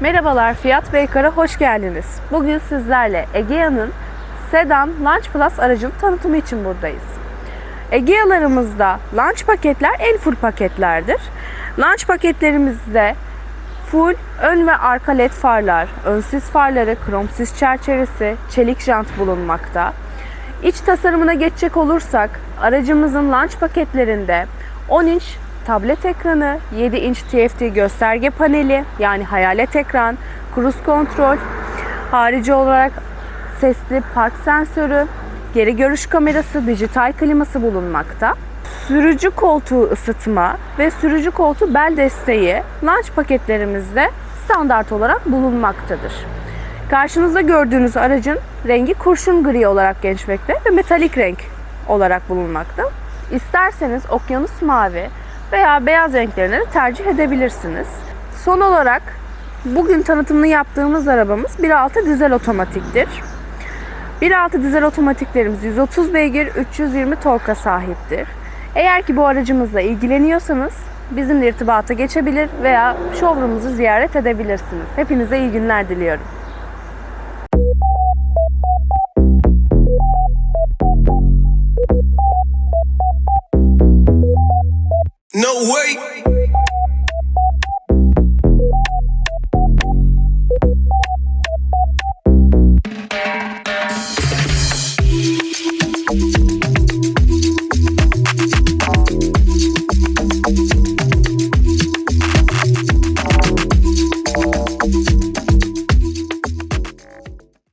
Merhabalar Fiyat Beykar'a hoş geldiniz. Bugün sizlerle Egea'nın Sedan Launch Plus aracının tanıtımı için buradayız. Egea'larımızda launch paketler el full paketlerdir. Launch paketlerimizde full ön ve arka led farlar, önsiz farları, kromsiz çerçevesi, çelik jant bulunmakta. İç tasarımına geçecek olursak aracımızın launch paketlerinde 10 inç tablet ekranı, 7 inç TFT gösterge paneli yani hayalet ekran, cruise kontrol, harici olarak sesli park sensörü, geri görüş kamerası, dijital kliması bulunmakta. Sürücü koltuğu ısıtma ve sürücü koltuğu bel desteği launch paketlerimizde standart olarak bulunmaktadır. Karşınızda gördüğünüz aracın rengi kurşun gri olarak geçmekte ve metalik renk olarak bulunmakta. İsterseniz okyanus mavi veya beyaz renklerini de tercih edebilirsiniz. Son olarak bugün tanıtımını yaptığımız arabamız 1.6 dizel otomatiktir. 1.6 dizel otomatiklerimiz 130 beygir 320 torka sahiptir. Eğer ki bu aracımızla ilgileniyorsanız bizimle irtibata geçebilir veya showroom'umuzu ziyaret edebilirsiniz. Hepinize iyi günler diliyorum. No way.